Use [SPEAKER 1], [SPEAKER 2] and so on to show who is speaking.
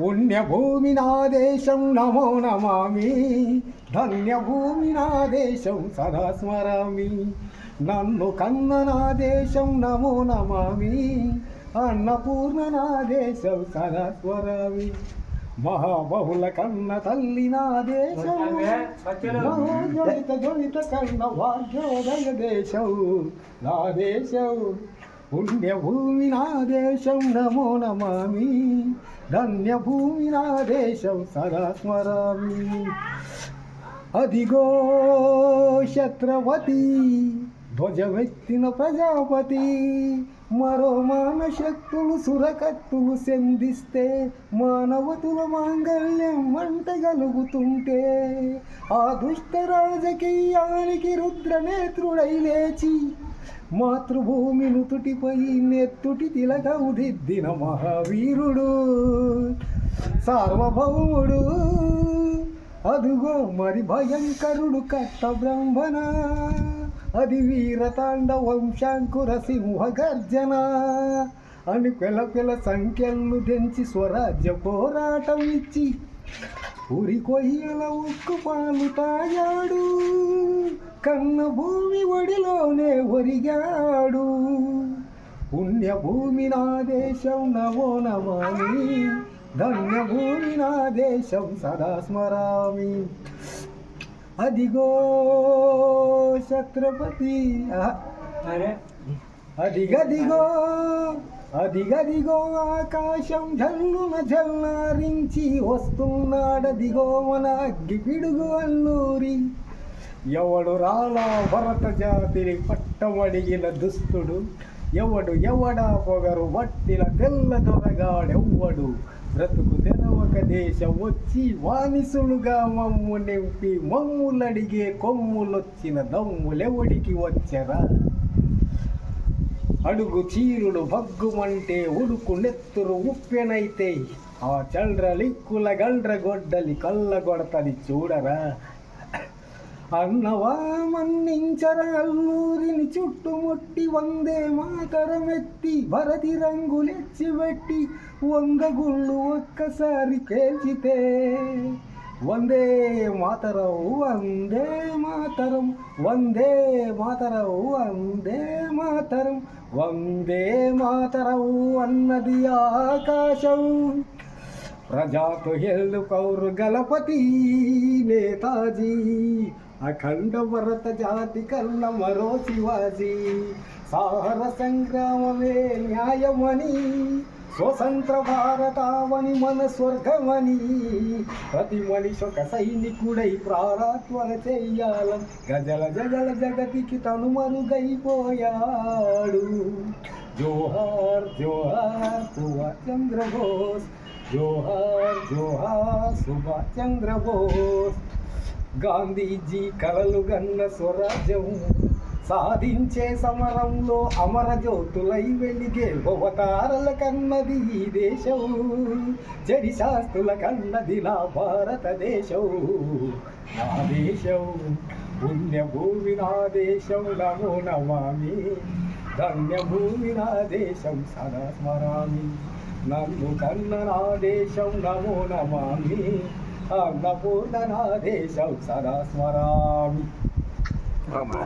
[SPEAKER 1] పుణ్యభూమి నా దేశం నమో నమామి. ధన్యభూమి నా దేశం సదా స్మరామి. నన్ను కన్న నా దేశం నమో నమామి. అన్నపూర్ణ నా దేశం సదా స్మరామి. మహాబహుల కన్న తల్లి నా దేశం జ్వలిత జ్వలిత కన్న భాగ్యోదయ దేశం. నా దేశం పుణ్యభూమి నా దేశం నమో నమామి. ధన్యభూమి నా దేశం సదా స్మరామి అదిగో ఛత్రపతి ధ్వజమెత్తిన ప్రజాపతి. మరో మానశక్తులు సురకత్తులు సంధిస్తే మానవతుల మాంగళ్యం మంటగలుగుతుంటే ఆ దుష్ట రాజకీయానికి రుద్రనేత్రుడై లేచి మాతృభూమిను తుటిపై నెత్తుటి తిలకౌదిద్దిన మహావీరుడు. సార్వభౌముడు. అదుగో మరి భయంకరుడు కట్ట బ్రహ్మణ. అది వీరతాండ వంశాంకుర సింహ గర్జన. అని పిల పిల సంఖ్యలను తెంచి స్వరాజ్య పోరాటం ఇచ్చి ఉరి కొయ్యల ఉక్కు పాలు తాగాడు. కన్న భూమి ఒడిలోనే ఒరిగాడు. పుణ్యభూమి నా దేశం నమో నమామి. ధన్యభూమి నా దేశం సదా స్మరామి. అదిగో ఛత్రపతి. అదిగదిగో అదిగదిగో ఆకాశం జల్లున జల్లారించి వస్తున్నాడదిగో మన అగ్గి పిడుగు అల్లూరి. ఎవడు రాలా భరత జాతిని పట్టమడిగిన దుస్తుడు ఎవడు ఎవడా పొగరు వట్టిన తెల్ల దొరగాడెవ్వడు బ్రతుకు తెరవక దేశం వచ్చి వానిసులుగా మమ్ము నింపి మమ్ములడిగే కొమ్ములొచ్చిన దమ్ములెవడికి వచ్చరా అడుగు చీరుడు భగ్గుమంటే ఉడుకు నెత్తురు ఉప్పెనైతే ఆ చండ్రలిక్కుల గండ్ర గొడ్డలి కళ్ళగొడతది చూడరా అన్నవా మన్నించర అల్లూరిని చుట్టుముట్టి వందే మాతరమెత్తి భరతి రంగులెచ్చిబెట్టి వంద గుళ్ళు ఒక్కసారి పేల్చితే వందే మాతరం వందే మాతరం వందే మాతరం వందే మాతరం వందే మాతరం అన్నది ఆకాశం. ప్రజాకు ఎల్లు కౌరు గలపతి నేతాజీ అఖండ భరత జాతి కన్న మరో శివాజీ. సాహర సంగ్రామమే న్యాయమని స్వతంత్ర భారతావని మన స్వర్గమని. ప్రతి మనిషి ఒక సైనికుడై ప్రారాత్మన చెయ్యాల గజల జగల జగతికి తను మరుగైపోయాడు జోహార్ జోహార్ సుభాష్ చంద్రబోస్ జోహార్ జోహార్ సుభాష్ చంద్రబోస్ గాంధీజీ కలలు గన్న స్వరాజ్యం సాధించే సమరంలో అమర జ్యోతులై వెలిగే అవతారల కన్నది ఈ దేశం. చెడి శాస్త్రుల కన్నది నా భారతదేశం. నా దేశం పుణ్యభూమి నా దేశం నమో నమామి. ధన్యభూమి నా దేశం సదా స్మరామి. నన్ను కన్న నా దేశం నమో నమామి. అన్నపూర్ణ సదా స్మరామి